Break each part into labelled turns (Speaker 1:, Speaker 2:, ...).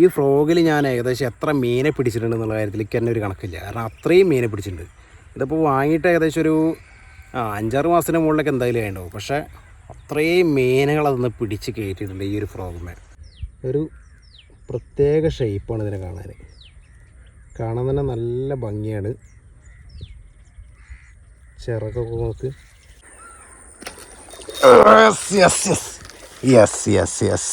Speaker 1: ഈ ഫ്രോഗിൽ ഞാൻ ഏകദേശം എത്ര മീനെ പിടിച്ചിട്ടുണ്ട് എന്നുള്ള കാര്യത്തിൽ എനിക്ക് തന്നെ ഒരു കണക്കില്ല. കാരണം അത്രയും മീനെ പിടിച്ചിട്ടുണ്ട്. ഇതിപ്പോൾ വാങ്ങിയിട്ട് ഏകദേശം ഒരു അഞ്ചാറ് മാസത്തിന് മുകളിലൊക്കെ എന്തായാലും വേണ്ടാവും പക്ഷേ അത്രയും മീനുകൾ അതൊന്ന് പിടിച്ച് കയറ്റിയിട്ടുണ്ട് ഈ ഒരു ഫ്രോഗുമേ ഒരു പ്രത്യേക ഷേപ്പാണ് ഇതിനെ കാണാൻ കാണാൻ തന്നെ നല്ല ഭംഗിയാണ്. ചിറകൊക്കെ നോക്ക്. Yes yes yes yes yes yes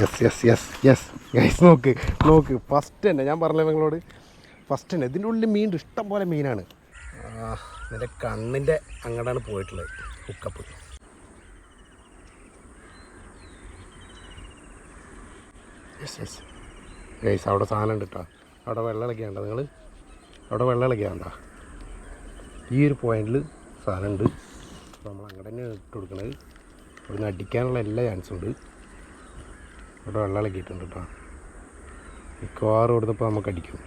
Speaker 1: yes yes yes yes guys നോക്ക് നോക്ക്. ഫസ്റ്റ് തന്നെ ഞാൻ പറഞ്ഞില്ല നിങ്ങളോട്? ഫസ്റ്റ് തന്നെ ഇതിന്റെ ഉള്ളിൽ മീൻ ഇഷ്ടം പോലെ മീനാണ്. നിന്റെ കണ്ണിന്റെ അങ്ങോട്ടാണ് പോയിട്ടുള്ളത്. ഹുക്കപ്പ് യെസ് യെസ് ഗൈസ് അവിടെ സാധനം ഉണ്ട് കേട്ടോ അവിടെ വെള്ളം ഇളക്കിയാണ്ട നിങ്ങൾ അവിടെ വെള്ളം ഇളക്കിയാണ്ട ഈ ഒരു പോയിന്റിൽ സാധനം ഉണ്ട് നമ്മൾ അങ്ങോട്ട് തന്നെ ഇട്ട് കൊടുക്കണത്. ഇവിടുന്ന് അടിക്കാനുള്ള എല്ലാ ചാൻസും ഉണ്ട്. ഇവിടെ വെള്ളം ഇളക്കിയിട്ടുണ്ട് കേട്ടോ. മിക്കവാറും ഇവിടുന്ന് ഇപ്പോൾ നമുക്ക് അടിക്കും.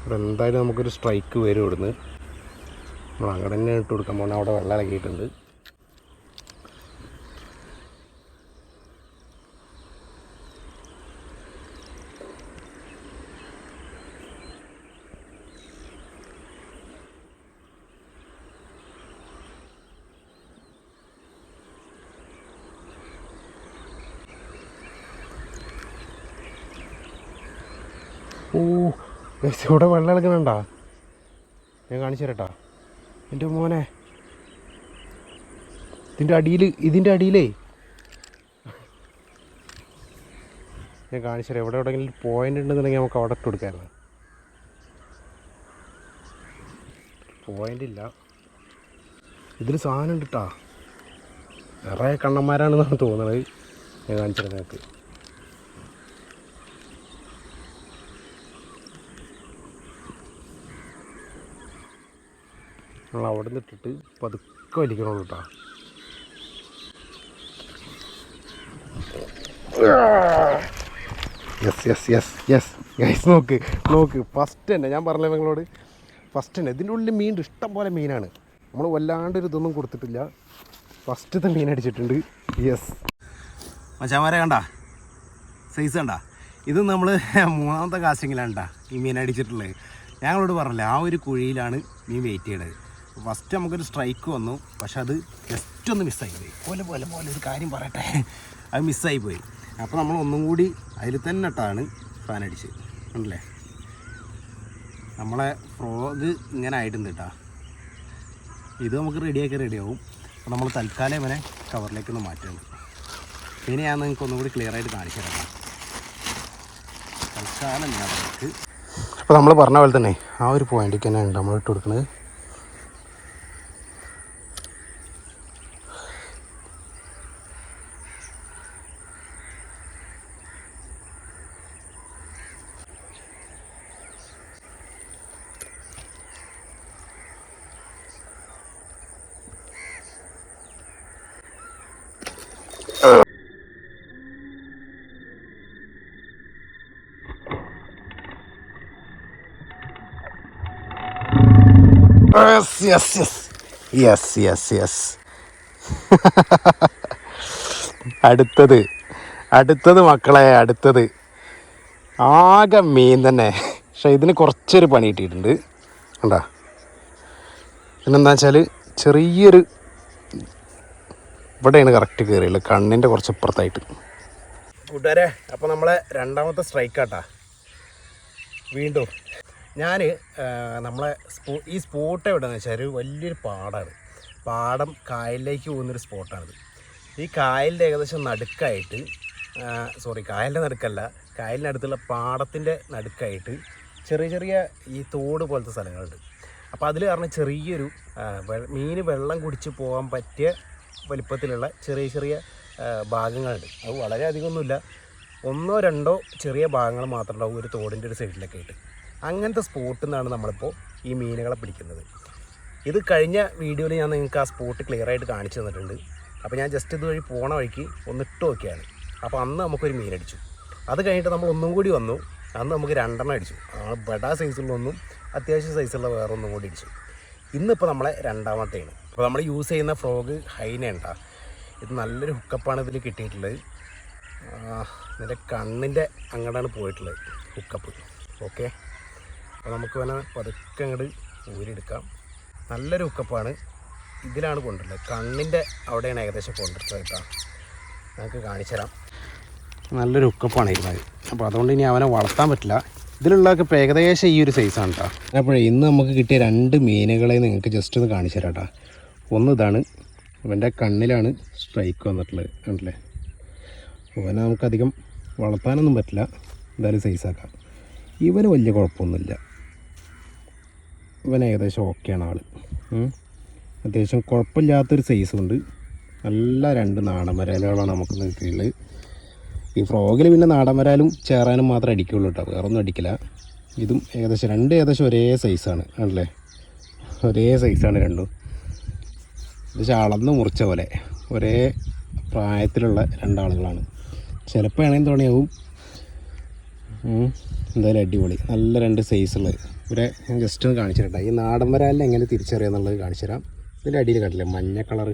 Speaker 1: ഇവിടെ എന്തായാലും നമുക്കൊരു സ്ട്രൈക്ക് വരും ഇവിടുന്ന്. നമ്മൾ അങ്ങനെ തന്നെ ഇട്ട് കൊടുക്കാൻ പോകണം അവിടെ വെള്ളം ഇളക്കിയിട്ടുണ്ട് ഓ ഇവിടെ വെള്ളം ഇളക്കണണ്ട ഞാൻ കാണിച്ചു തരട്ടാ. എന്റെ മോനെ. ഇതിന്റെ അടിയിൽ ഇതിന്റെ അടിയിലേ. ഞാൻ കാണിച്ചു തരാം. എവിടെ എവിടെയെങ്കിലും പോയിന്റ് ഉണ്ടെന്നുണ്ടെങ്കിൽ നമുക്ക് അവിടെ ഇട്ട് കൊടുക്കാമായിരുന്നു പോയിന്റ് ഇല്ല. ഇതിൽ സാധനം ഉണ്ട് കേട്ടാ നിറയെ കണ്ണന്മാരാണെന്നാണ് തോന്നുന്നത് ഞാൻ കാണിച്ചു തരാം നിങ്ങൾക്ക് നമ്മൾ അവിടെ നിന്ന് ഇട്ടിട്ട് പതുക്കെ വലിക്കണുള്ളൂ കേട്ടോ. Yes yes yes yes guys നോക്ക് നോക്ക്. ഫസ്റ്റ് തന്നെ ഞാൻ പറഞ്ഞില്ല നിങ്ങളോട്? ഫസ്റ്റ് തന്നെ. ഇതിന്റെ ഉള്ളിൽ മീൻ ഇഷ്ടം പോലെ മീനാണ്. നമ്മൾ വല്ലാണ്ട് ഒരു ഇതൊന്നും കൊടുത്തിട്ടില്ല. ഫസ്റ്റത്തെ മീൻ അടിച്ചിട്ടുണ്ട്. യെസ് മച്ചാമാരെ കണ്ട? സൈസ് കണ്ട? ഇത് നമ്മൾ മൂന്നാമത്തെ കാസ്റ്റിങ്ങിലാണ് കേട്ടോ ഈ മീൻ അടിച്ചിട്ടുള്ളത്. ഞങ്ങളോട് പറഞ്ഞില്ല ആ ഒരു കുഴിയിലാണ് മീൻ വെയിറ്റ് ചെയ്യണത്. ഫസ്റ്റ് നമുക്കൊരു സ്ട്രൈക്ക് വന്നു. പക്ഷെ അത് ജസ്റ്റ് ഒന്ന് മിസ്സായി പോയി. പോലെ പോലെ പോലെ ഒരു കാര്യം പറയട്ടെ. അത് മിസ്സായി പോയി. അപ്പോൾ നമ്മൾ ഒന്നും കൂടി അതിൽ തന്നെ ഇട്ടാണ് ഫാൻ അടിച്ച് ഉണ്ടല്ലേ നമ്മളെ ഫ്രോഗ് ഇങ്ങനെ ആയിട്ടുണ്ട് കേട്ടോ ഇത് നമുക്ക് റെഡിയാക്കി റെഡിയാവും അപ്പോൾ നമ്മൾ തൽക്കാലം ഇവനെ കവറിലേക്ക് ഒന്ന് മാറ്റുന്നു ഇനി ഞാൻ നിങ്ങൾക്ക് ഒന്നുകൂടി ക്ലിയർ ആയിട്ട് കാണിച്ചു തരാം തൽക്കാലം ഞാൻ അപ്പോൾ നമ്മൾ പറഞ്ഞ പോലെ തന്നെ ആ ഒരു പോയിന്റിൽ തന്നെയാണ് നമ്മൾ ഇട്ട് കൊടുക്കുന്നത്. Yes yes yes yes yes yes അടുത്തത്. അടുത്തത് മക്കളെ അടുത്തത്. ആകെ മീൻ തന്നെ. പക്ഷേ ഇതിന് കുറച്ചൊരു പണി കിട്ടിയിട്ടുണ്ട്. കണ്ടാ? പിന്നെന്താ വെച്ചാൽ ചെറിയൊരു ഇവിടെയാണ് കറക്റ്റ് കയറിയുള്ളത് കണ്ണിന്റെ കുറച്ച് അപ്പുറത്തായിട്ട് കൂട്ടുകാരെ അപ്പോൾ നമ്മളെ രണ്ടാമത്തെ സ്ട്രൈക്കാട്ടാ വീണ്ടും. ഞാൻ നമ്മളെ സ്പോ ഈ സ്പോട്ട് എവിടെയെന്ന് വെച്ചാൽ ഒരു വലിയൊരു പാടാണ്. പാടം കായലിലേക്ക് പോകുന്നൊരു സ്പോട്ടാണിത്. ഈ കായലിന്റെ ഏകദേശം നടുക്കായിട്ട് സോറി കായലിന്റെ നടുക്കല്ല കായലിനടുത്തുള്ള പാടത്തിന്റെ നടുക്കായിട്ട് ചെറിയ ചെറിയ ഈ തോട് പോലത്തെ സ്ഥലങ്ങളുണ്ട്. അപ്പോൾ അതിൽ കാരണം ചെറിയൊരു മീൻ വെള്ളം കുടിച്ച് പോകാൻ പറ്റിയ വലിപ്പത്തിലുള്ള ചെറിയ ചെറിയ ഭാഗങ്ങളുണ്ട്. അത് വളരെ അധികമൊന്നുമില്ല ഒന്നോ രണ്ടോ ചെറിയ ഭാഗങ്ങൾ മാത്രമേ ഉണ്ടാവും ഒരു തോടിന്റെ ഒരു സൈഡിലൊക്കെ ആയിട്ട്. അങ്ങനത്തെ സ്പോട്ടിൽ നിന്നാണ് നമ്മളിപ്പോൾ ഈ മീനുകളെ പിടിക്കുന്നത്. ഇത് കഴിഞ്ഞ വീഡിയോയിൽ ഞാൻ നിങ്ങൾക്ക് ആ സ്പോട്ട് ക്ലിയർ ആയിട്ട് കാണിച്ചു തന്നിട്ടുണ്ട്. അപ്പോൾ ഞാൻ ജസ്റ്റ് ഇതുവഴി പോണ വഴിക്ക് ഒന്ന് ഇട്ട് നോക്കിയാണ്. അപ്പോൾ അന്ന് നമുക്കൊരു മീൻ അടിച്ചു അത് കഴിഞ്ഞിട്ട് നമ്മൾ ഒന്നും കൂടി വന്നു. അന്ന് നമുക്ക് രണ്ടെണ്ണം അടിച്ചു. ആ ബഡ സൈസുള്ള ഒന്നും അത്യാവശ്യം സൈസുള്ള വേറെ ഒന്നും കൂടി അടിച്ചു. ഇന്നിപ്പോൾ നമ്മളെ രണ്ടാമത്തെയാണ്. അപ്പോൾ നമ്മൾ യൂസ് ചെയ്യുന്ന ഫ്രോഗ് ഹൈന ഉണ്ടാ ഇത് നല്ലൊരു ഹുക്കപ്പാണ് ഇതിൽ കിട്ടിയിട്ടുള്ളത്. ഇതിന്റെ കണ്ണിന്റെ അങ്ങോട്ടാണ് പോയിട്ടുള്ളത്. ഹുക്കപ്പ് ഓക്കെ അപ്പോൾ നമുക്ക് വേണം പതുക്കെ അങ്ങോട്ട് ഊരിയെടുക്കാം. നല്ലൊരു ഉക്കപ്പാണ് ഇതിലാണ് കൊണ്ടുള്ളത് കണ്ണിന്റെ അവിടെയാണ് ഏകദേശം കൊണ്ടിട്ടത് കേട്ടോ. നമുക്ക് കാണിച്ചു തരാം. നല്ലൊരു ഉക്കപ്പാണ് ഇരുന്നത് അപ്പോൾ അതുകൊണ്ട് ഇനി അവനെ വളർത്താൻ പറ്റില്ല. ഇതിലുള്ളതൊക്കെ ഇപ്പോൾ ഏകദേശം ഈ ഒരു സൈസാണ് കേട്ടോ. അപ്പോഴേ ഇന്ന് നമുക്ക് കിട്ടിയ രണ്ട് മീനുകളെ നിങ്ങൾക്ക് ജസ്റ്റ് ഒന്ന് കാണിച്ചു തരാം കേട്ടോ. ഒന്ന് ഇതാണ്. അവന്റെ കണ്ണിലാണ് സ്ട്രൈക്ക് വന്നിട്ടുള്ളത്. കണ്ടില്ലേ? ഇവനെ നമുക്കധികം വളർത്താനൊന്നും പറ്റില്ല. എന്തായാലും സൈസാക്കാം ഇവന് വലിയ കുഴപ്പമൊന്നുമില്ല. ഇവൻ ഏകദേശം ഓക്കെയാണ് ആൾ അത്യാവശ്യം കുഴപ്പമില്ലാത്തൊരു സൈസും ഉണ്ട്. നല്ല രണ്ട് നാടൻ വരാലുകളാണ് നമുക്ക് കിട്ടിയുള്ളത് ഈ ഫ്രോഗിൽ പിന്നെ നാടൻ വരാലും ചേറാനും മാത്രമേ അടിക്കുള്ളൂ കേട്ടോ. വേറെ ഒന്നും അടിക്കില്ല. ഇതും ഏകദേശം രണ്ട് ഏകദേശം ഒരേ സൈസാണ് ആണല്ലേ ഒരേ സൈസാണ് രണ്ടും. ഏകദേശം അളന്ന് മുറിച്ച പോലെ. ഒരേ പ്രായത്തിലുള്ള രണ്ടാളുകളാണ്. ചിലപ്പോൾ ആണെങ്കിൽ തുണയാവും എന്തായാലും അടിപൊളി. നല്ല രണ്ട് സൈസുള്ളത് ഇവിടെ ഞാൻ ജസ്റ്റ് ഒന്ന് കാണിച്ചു തരട്ടെ ഈ നാടൻ വരാലിനെ എങ്ങനെ തിരിച്ചറിയാന്നുള്ളത് കാണിച്ചു തരാം. ഇതിന്റെ അടിയിൽ കണ്ടില്ലേ മഞ്ഞ കളർ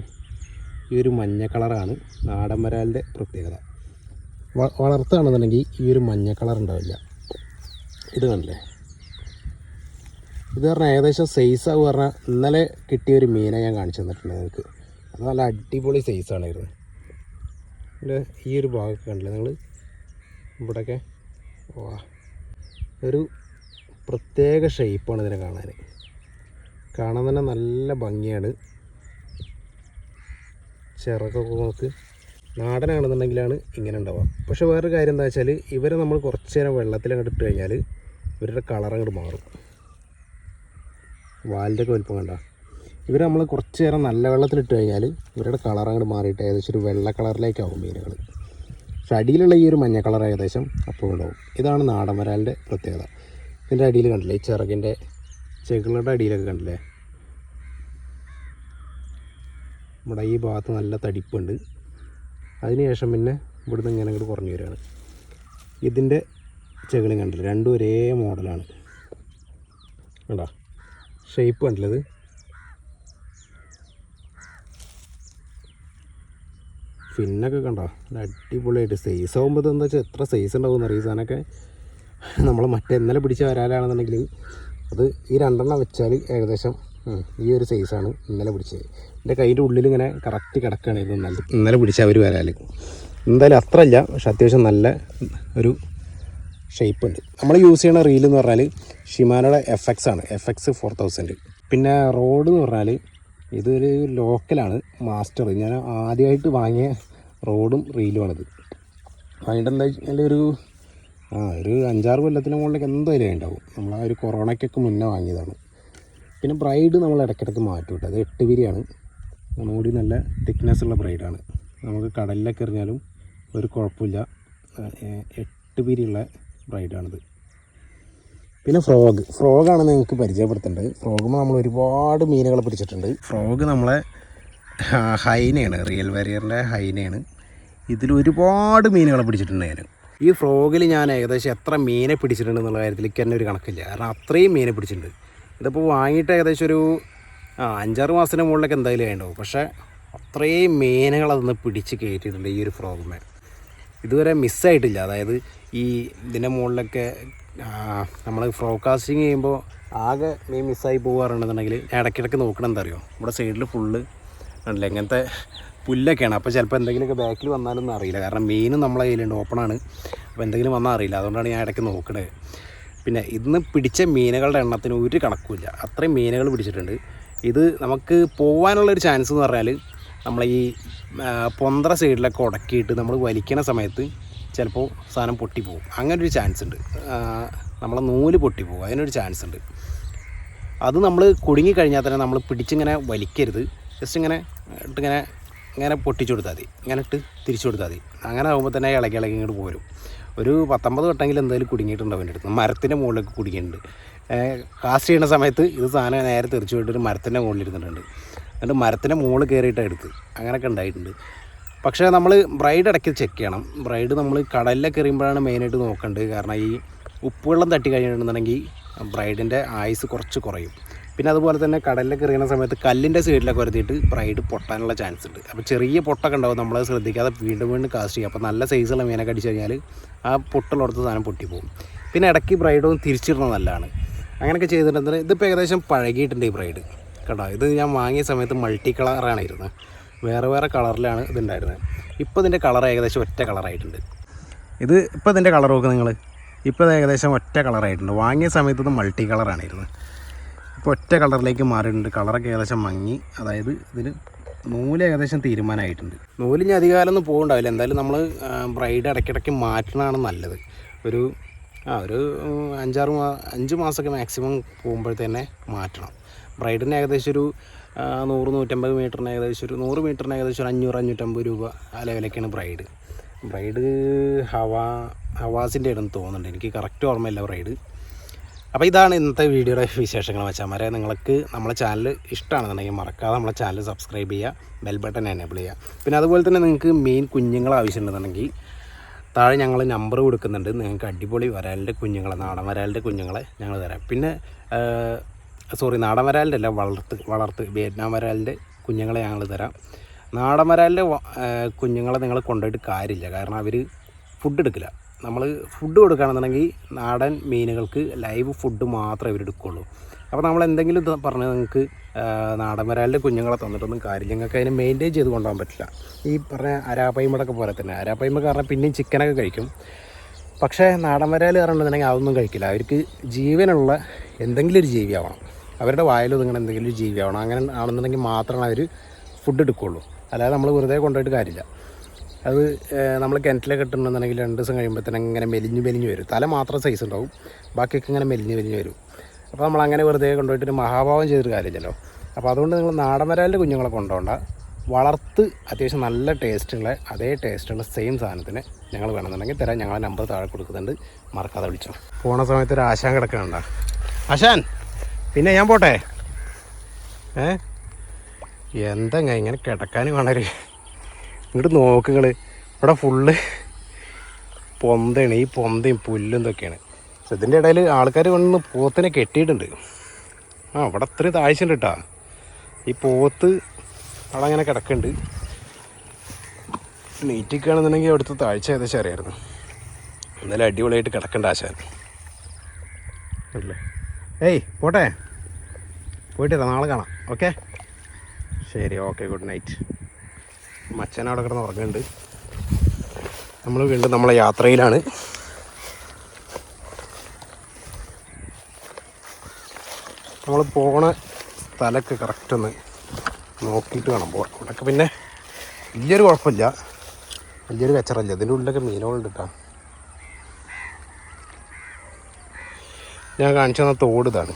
Speaker 1: ഈ ഒരു മഞ്ഞ കളറാണ് നാടൻ വരാലിന്റെ പ്രത്യേകത. വളർത്തുകയാണെന്നുണ്ടെങ്കിൽ ഈ ഒരു മഞ്ഞ കളർ ഉണ്ടാവില്ല. ഇത് കണ്ടില്ലേ? ഇത് പറഞ്ഞാൽ ഏകദേശം സൈസ് ആവുക പറഞ്ഞാൽ ഇന്നലെ കിട്ടിയ ഒരു മീനെ ഞാൻ കാണിച്ചു തന്നിട്ടുണ്ട് നിങ്ങൾക്ക്. അത് നല്ല അടിപൊളി സൈസാണ് ഇത്. ഇതിന്റെ ഈ ഒരു ഭാഗമൊക്കെ കണ്ടില്ലേ നിങ്ങൾ? ഇവിടെയൊക്കെ. വാ. ഒരു പ്രത്യേക ഷേപ്പാണ് ഇതിനെ കാണാൻ. കാണാൻ തന്നെ നല്ല ഭംഗിയാണ്. ചിറകൊക്കെ നോക്ക്. നാടനാണെന്നുണ്ടെങ്കിലാണ് ഇങ്ങനെ ഉണ്ടാവുക. പക്ഷെ വേറൊരു കാര്യം എന്താ വെച്ചാൽ ഇവരെ നമ്മൾ കുറച്ച് നേരം വെള്ളത്തിൽ അങ്ങോട്ട് ഇട്ട് കഴിഞ്ഞാൽ ഇവരുടെ കളർ അങ്ങോട്ട് മാറും. വാലിന്റെ ഒക്കെ വലിപ്പം കണ്ട. ഇവർ നമ്മൾ കുറച്ച് നേരം നല്ല വെള്ളത്തിലിട്ട് കഴിഞ്ഞാൽ ഇവരുടെ കളർ അങ്ങോട്ട് മാറിയിട്ട് ഏകദേശം ഒരു വെള്ള കളറിലേക്കാവും മീനുകൾ പക്ഷെ അടിയിലുള്ള ഈ ഒരു മഞ്ഞ കളർ ഏകദേശം അപ്പോൾ ഉണ്ടാവും. ഇതാണ് നാടൻ വരാലിന്റെ പ്രത്യേകത. ഇതിന്റെ അടിയിൽ കണ്ടില്ലേ? ഈ ചിറകിന്റെ ചെകിളുടെ അടിയിലൊക്കെ കണ്ടില്ലേ? നമ്മുടെ ഈ ഭാഗത്ത് നല്ല തടിപ്പുണ്ട്. അതിനുശേഷം പിന്നെ ഇവിടുന്ന് ഇങ്ങനെ അങ്ങോട്ട് കുറഞ്ഞു വരികയാണ്. ഇതിന്റെ ചെകിളും കണ്ടില്ല? രണ്ടും ഒരേ മോഡലാണ്. കണ്ടോ? ഷേപ്പ് കണ്ടില്ലത് പിന്നൊക്കെ കണ്ടോ? അടിപൊളിയായിട്ട് സൈസ് ആകുമ്പോൾ എന്താ വെച്ചാൽ എത്ര സൈസ് ഉണ്ടാവും എന്നറിയാം സാധനമൊക്കെ? നമ്മൾ മറ്റേ ഇന്നലെ പിടിച്ച വരാലാണെന്നുണ്ടെങ്കിൽ അത് ഈ രണ്ടെണ്ണം വെച്ചാൽ ഏകദേശം ഈ ഒരു സൈസാണ് ഇന്നലെ പിടിച്ചത്. എന്റെ കയ്യിന്റെ ഉള്ളിൽ ഇങ്ങനെ കറക്റ്റ് കിടക്കുകയാണ് ഇത് നല്ല ഇന്നലെ പിടിച്ച അവർ വരാൽ എന്തായാലും അത്ര ഇല്ല പക്ഷെ അത്യാവശ്യം നല്ല ഒരു ഷേപ്പ് ഉണ്ട്. നമ്മൾ യൂസ് ചെയ്യുന്ന റീൽ എന്ന് പറഞ്ഞാൽ ഷിമാനോയുടെ എഫ് എക്സ് ആണ്. എഫ് എക്സ് ഫോർ തൗസൻഡ് പിന്നെ റോഡ് എന്ന് പറഞ്ഞാൽ ഇതൊരു ലോക്കലാണ് മാസ്റ്റർ ഞാൻ ആദ്യമായിട്ട് വാങ്ങിയ റോഡും റീലുമാണിത് അതിന്റെ എന്താ വെച്ചാൽ ഒരു ആ ഒരു അഞ്ചാറ് കൊല്ലത്തിന് മുകളിലേക്ക് എന്തായാലും ഉണ്ടാവും. നമ്മൾ ആ ഒരു കൊറോണയ്ക്കൊക്കെ മുന്നേ വാങ്ങിയതാണ്. പിന്നെ ബ്രൈഡ് നമ്മൾ ഇടയ്ക്കിടയ്ക്ക് മാറ്റും കേട്ടോ. അത് എട്ട് പിരിയാണ് ഒന്നുകൂടി നല്ല തിക്നെസ് ഉള്ള ബ്രൈഡാണ് നമുക്ക് കടലിലൊക്കെ എറിഞ്ഞാലും ഒരു കുഴപ്പമില്ല. എട്ട് പിരിയുള്ള ബ്രൈഡാണിത് പിന്നെ ഫ്രോഗ് ഫ്രോഗാണ് നിങ്ങൾക്ക് പരിചയപ്പെടുത്തേണ്ടത് ഫ്രോഗുമ്പോൾ നമ്മൾ ഒരുപാട് മീനുകൾ പിടിച്ചിട്ടുണ്ട്. ഫ്രോഗ് നമ്മളെ ഹൈനയാണ്. റിയൽ വരിയറിന്റെ ഹൈനയാണ്. ഇതിൽ ഒരുപാട് മീനുകളെ പിടിച്ചിട്ടുണ്ട് ഞാൻ ഈ ഫ്രോഗിൽ ഞാൻ ഏകദേശം എത്ര മീനെ പിടിച്ചിട്ടുണ്ട് എന്നുള്ള കാര്യത്തിലേക്ക് തന്നെ ഒരു കണക്കില്ല. കാരണം അത്രയും മീനെ പിടിച്ചിട്ടുണ്ട്. ഇതിപ്പോൾ വാങ്ങിയിട്ട് ഏകദേശം ഒരു അഞ്ചാറ് മാസത്തിന് മുകളിലൊക്കെ എന്തായാലും ഉണ്ടാവും പക്ഷേ അത്രയും മീനുകൾ അതൊന്ന് പിടിച്ച് കയറ്റിയിട്ടുണ്ട് ഈ ഒരു ഫ്രോഗുമേ ഇതുവരെ മിസ്സായിട്ടില്ല അതായത് ഈ ഇതിന്റെ മുകളിലൊക്കെ നമ്മൾ ഫ്രോകാസ്റ്റിങ് ചെയ്യുമ്പോൾ ആകെ മീൻ മിസ്സായി പോകാറുണ്ടെന്നുണ്ടെങ്കിൽ ഇടയ്ക്കിടയ്ക്ക് നോക്കണം എന്താ അറിയോ ഇവിടെ സൈഡിൽ ഫുള്ള് ഉണ്ടല്ലോ ഇങ്ങനത്തെ പുല്ലൊക്കെയാണ്. അപ്പോൾ ചിലപ്പോൾ എന്തെങ്കിലുമൊക്കെ ബാക്കിൽ വന്നാലൊന്നും അറിയില്ല. കാരണം മീനും നമ്മളെ കയ്യിലുണ്ട് ഓപ്പണാണ്. അപ്പോൾ എന്തെങ്കിലും വന്നാൽ അറിയില്ല. അതുകൊണ്ടാണ് ഞാൻ ഇടയ്ക്ക് നോക്കണത് പിന്നെ ഇന്ന് പിടിച്ച മീനുകളുടെ എണ്ണത്തിന് ഒരു കണക്കുമില്ല. അത്രയും മീനുകൾ പിടിച്ചിട്ടുണ്ട്. ഇത് നമുക്ക് പോകാനുള്ളൊരു ചാൻസ് എന്ന് പറഞ്ഞാൽ നമ്മളെ ഈ പൊന്തറ സൈഡിലൊക്കെ ഉടക്കിയിട്ട് നമ്മൾ വലിക്കണ സമയത്ത് ചിലപ്പോൾ സാധനം പൊട്ടിപ്പോകും ഒരു ചാൻസ് ഉണ്ട്. നമ്മളെ നൂൽ പൊട്ടിപ്പോകും അതിനൊരു ചാൻസ് ഉണ്ട്. അത് നമ്മൾ കുടുങ്ങി കഴിഞ്ഞാൽ തന്നെ നമ്മൾ പിടിച്ചിങ്ങനെ വലിക്കരുത്. ജസ്റ്റ് ഇങ്ങനെ ഇട്ടിങ്ങനെ ഇങ്ങനെ പൊട്ടിച്ചു കൊടുത്താൽ മതി. ഇങ്ങനെ ഇട്ട് തിരിച്ചു കൊടുത്താൽ മതി. അങ്ങനെ ആകുമ്പോൾ തന്നെ ഇളകി ഇളകി ഇങ്ങോട്ട് പോരും. ഒരു പത്തൊമ്പത് വട്ടമെങ്കിലും എന്തായാലും കുടുങ്ങിയിട്ടുണ്ടാവും എന്റെ അടുത്ത്. മരത്തിന്റെ മുകളിലൊക്കെ കുടുങ്ങിയിട്ടുണ്ട്. കാസ്റ്റ് ചെയ്യുന്ന സമയത്ത് ഇത് സാധനം നേരെ തെറിച്ചു പോയിട്ട് ഒരു മരത്തിന്റെ മുകളിൽ ഇരുന്നിട്ടുണ്ട്. എന്നിട്ട് മരത്തിന്റെ മുകളിൽ കയറിയിട്ടാണ് എടുത്ത്. അങ്ങനെയൊക്കെ ഉണ്ടായിട്ടുണ്ട്. പക്ഷേ നമ്മൾ ബ്രൈഡ് ഇടയ്ക്ക് ചെക്ക് ചെയ്യണം. ബ്രൈഡ് നമ്മൾ കടലിലൊക്കെ എറിയുമ്പോഴാണ് മെയിനായിട്ട് നോക്കേണ്ടത്. കാരണം ഈ ഉപ്പുവെള്ളം തട്ടി കഴിഞ്ഞിട്ടുണ്ടെന്നുണ്ടെങ്കിൽ ബ്രൈഡിന്റെ ആയുസ് കുറച്ച് കുറയും. പിന്നെ അതുപോലെ തന്നെ കടലിലൊക്കെ എറിയുന്ന സമയത്ത് കല്ലിന്റെ സൈഡിലൊക്കെ വരുത്തിയിട്ട് ബ്രൈഡ് പൊട്ടാനുള്ള ചാൻസ് ഉണ്ട്. അപ്പോൾ ചെറിയ പൊട്ടൊക്കെ ഉണ്ടാവും നമ്മളത് ശ്രദ്ധിക്കാതെ വീണ്ടും വീണ്ടും കാസ്റ്റ് ചെയ്യും. അപ്പോൾ നല്ല സൈസുള്ള മീനൊക്കെ അടിച്ച് കഴിഞ്ഞാൽ ആ പൊട്ടുള്ളടത്ത് സാധനം പൊട്ടിപ്പോകും പിന്നെ ഇടയ്ക്ക് ബ്രൈഡും തിരിച്ചിടുന്നത് നല്ലതാണ്. അങ്ങനെയൊക്കെ ചെയ്തിട്ടുണ്ടെങ്കിൽ ഇതിപ്പോൾ ഏകദേശം പഴകിയിട്ടുണ്ട് ഈ ബ്രൈഡ് കേട്ടോ ഇത് ഞാൻ വാങ്ങിയ സമയത്ത് മൾട്ടി കളറാണ് ഇരുന്നത് വേറെ വേറെ കളറിലാണ് ഇതുണ്ടായിരുന്നത്. ഇപ്പോൾ ഇതിന്റെ കളർ ഏകദേശം ഒറ്റ കളറായിട്ടുണ്ട് ഇത് ഇപ്പോൾ ഇതിന്റെ കളർ നോക്ക് നിങ്ങൾ ഇപ്പോൾ ഏകദേശം ഒറ്റ കളറായിട്ടുണ്ട് വാങ്ങിയ സമയത്ത് ഇത് മൾട്ടി കളറാണ് ഇരുന്നത് ഇപ്പോൾ ഒറ്റ കളറിലേക്ക് മാറിയിട്ടുണ്ട്. കളറൊക്കെ ഏകദേശം മങ്ങി. അതായത് ഇതിന് നൂൽ ഏകദേശം തീരുമാനമായിട്ടുണ്ട്. നൂൽ ഇനി അധികാലമൊന്നും പോകണ്ടാവില്ല. എന്തായാലും നമ്മൾ ബ്രൈഡ് ഇടയ്ക്കിടയ്ക്ക് മാറ്റണതാണ് നല്ലത്. ഒരു ആ ഒരു അഞ്ചാറ് മാ അഞ്ച് മാസമൊക്കെ മാക്സിമം പോകുമ്പോഴത്തേനെ മാറ്റണം. ബ്രൈഡിന് ഏകദേശം ഒരു നൂറ് നൂറ്റമ്പത് മീറ്ററിന് ഏകദേശം ഒരു നൂറ് മീറ്ററിന് ഏകദേശം ഒരു അഞ്ഞൂറ് അഞ്ഞൂറ്റമ്പത് രൂപ ആ ലെവലൊക്കെയാണ് ബ്രൈഡ്. ബ്രൈഡ് ഹവാ ഹവാസിന്റെ ആണെന്ന് തോന്നുന്നുണ്ട്. എനിക്ക് കറക്റ്റ് ഓർമ്മയില്ല ബ്രൈഡ്. അപ്പോൾ ഇതാണ് ഇന്നത്തെ വീഡിയോയുടെ വിശേഷങ്ങൾ വെച്ചാൽ നിങ്ങൾക്ക് നമ്മളെ ചാനൽ ഇഷ്ടമാണെന്നുണ്ടെങ്കിൽ മറക്കാതെ നമ്മളെ ചാനൽ സബ്സ്ക്രൈബ് ചെയ്യുക ബെൽ ബട്ടൺ എനേബിൾ ചെയ്യുക. പിന്നെ അതുപോലെ തന്നെ നിങ്ങൾക്ക് മെയിൻ കുഞ്ഞുങ്ങൾ ആവശ്യമുണ്ടെന്നുണ്ടെങ്കിൽ താഴെ ഞങ്ങൾ നമ്പർ കൊടുക്കുന്നുണ്ട്. നിങ്ങൾക്ക് അടിപൊളി വരാലിന്റെ കുഞ്ഞുങ്ങളെ നാടൻ വരാലിന്റെ കുഞ്ഞുങ്ങളെ ഞങ്ങൾ തരാം. പിന്നെ സോറി നാടൻ വരാലിന്റെ അല്ല വളർത്ത് വളർത്ത് വിയറ്റ്നാം വരാലിന്റെ കുഞ്ഞുങ്ങളെ ഞങ്ങൾ തരാം. നാടൻ വരാലിന്റെ കുഞ്ഞുങ്ങളെ നിങ്ങൾ കൊണ്ടുപോയിട്ട് കാര്യമില്ല. കാരണം അവർ ഫുഡ് എടുക്കില്ല. നമ്മൾ ഫുഡ് കൊടുക്കുകയാണെന്നുണ്ടെങ്കിൽ നാടൻ മീനുകൾക്ക് ലൈവ് ഫുഡ് മാത്രമേ ഇവർ എടുക്കുള്ളൂ അപ്പോൾ നമ്മൾ എന്തെങ്കിലും പറഞ്ഞാൽ നിങ്ങൾക്ക് നാടൻ വരാലിന്റെ കുഞ്ഞുങ്ങളെ തന്നിട്ടൊന്നും കാര്യമില്ല. നിങ്ങൾക്ക് അതിനെ മെയിന്റെയിൻ ചെയ്ത് കൊണ്ടുപോകാൻ പറ്റില്ല. ഈ പറഞ്ഞ അരാപ്പയ്മടൊക്കെ പോലെ തന്നെ. അരാപ്പയ്മ കാരണം പിന്നെയും ചിക്കനൊക്കെ കഴിക്കും. പക്ഷേ നാടൻ വരാൽ പറഞ്ഞിട്ടുണ്ടെങ്കിൽ അതൊന്നും കഴിക്കില്ല. അവർക്ക് ജീവനുള്ള എന്തെങ്കിലും ഒരു ജീവിയാവണം അവരുടെ വായിൽ ഒതുങ്ങണ എന്തെങ്കിലും ഒരു ജീവിയാവണം അങ്ങനെ ആണെന്നുണ്ടെങ്കിൽ മാത്രമാണ് അവർ ഫുഡ് എടുക്കുകയുള്ളൂ. അല്ലാതെ നമ്മൾ വെറുതെ കൊണ്ടുപോയിട്ട് കാര്യമില്ല. അത് നമ്മൾ കിണറ്റിലൊക്കെ ഇട്ടിട്ടുണ്ടെന്നുണ്ടെങ്കിൽ രണ്ട് ദിവസം കഴിയുമ്പോഴത്തേനും ഇങ്ങനെ മെലിഞ്ഞ് മെലിഞ്ഞ് വരും. തല മാത്രം സൈസ് ഉണ്ടാവും. ബാക്കിയൊക്കെ ഇങ്ങനെ മെലിഞ്ഞ് മെലിഞ്ഞ് വരും. അപ്പോൾ നമ്മൾ അങ്ങനെ വെറുതെ കൊണ്ടുപോയിട്ട് മഹാഭാവം ചെയ്തൊരു കാര്യമില്ലല്ലോ. അപ്പോൾ അതുകൊണ്ട് നിങ്ങൾ നാടൻ വരാലിന്റെ കുഞ്ഞുങ്ങളെ കൊണ്ടുപോകണ്ട വളർത്ത് അത്യാവശ്യം നല്ല ടേസ്റ്റുള്ള അതേ ടേസ്റ്റുള്ള സെയിം സാധനത്തിന് ഞങ്ങൾ വേണമെന്നുണ്ടെങ്കിൽ തരാൻ ഞങ്ങളെ നമ്പർ താഴെ കൊടുക്കുന്നുണ്ട്. മറക്കാതെ വിളിച്ചോ. പോണ സമയത്ത് ഒരു ആശാൻ കിടക്കണണ്ട ആശാൻ പിന്നെ ഞാൻ പോട്ടെ? ഏ? എന്തെങ്ങ ഇങ്ങനെ കിടക്കാനും കാണാറ് ഇങ്ങോട്ട് നോക്ക് നിങ്ങൾ ഇവിടെ ഫുള്ള് പൊന്തയാണ്. ഈ പൊന്തയും പുല്ലും ഇതൊക്കെയാണ്. പക്ഷെ ഇതിന്റെ ഇടയിൽ ആൾക്കാർ കൊണ്ടുവന്ന് പോത്തിനെ കെട്ടിയിട്ടുണ്ട്. ആ ഇവിടെ അത്രയും താഴ്ചയുണ്ട് കേട്ടാ ഈ പോത്ത് അവിടെ അങ്ങനെ കിടക്കുന്നുണ്ട് നീറ്റിക്കുകയാണെന്നുണ്ടെങ്കിൽ അവിടുത്തെ താഴ്ച ഏകദേശം അറിയായിരുന്നു. എന്നാലും അടിപൊളിയായിട്ട് കിടക്കണ്ട ആശാൻ. അല്ലേ? ഏയ് പോട്ടെ. പോയിട്ട് നാളെ കാണാം. ഓക്കെ ശരി ഓക്കെ ഗുഡ് നൈറ്റ് മച്ചൻ അവിടെ കിടന്ന് ഉറങ്ങുന്നുണ്ട്. നമ്മൾ വീണ്ടും നമ്മളെ യാത്രയിലാണ്. നമ്മൾ പോണ സ്ഥലമൊക്കെ കറക്റ്റ് ഒന്ന് നോക്കിയിട്ട് വേണം പോകാൻ അവിടെയൊക്കെ പിന്നെ വലിയൊരു കുഴപ്പമില്ല. വലിയൊരു കച്ചറല്ല ഇതിന്റെ ഉള്ളിലൊക്കെ മീനുകളുണ്ട് കേട്ടോ. ഞാൻ കാണിച്ചു തന്ന തോട് ഇതാണ്.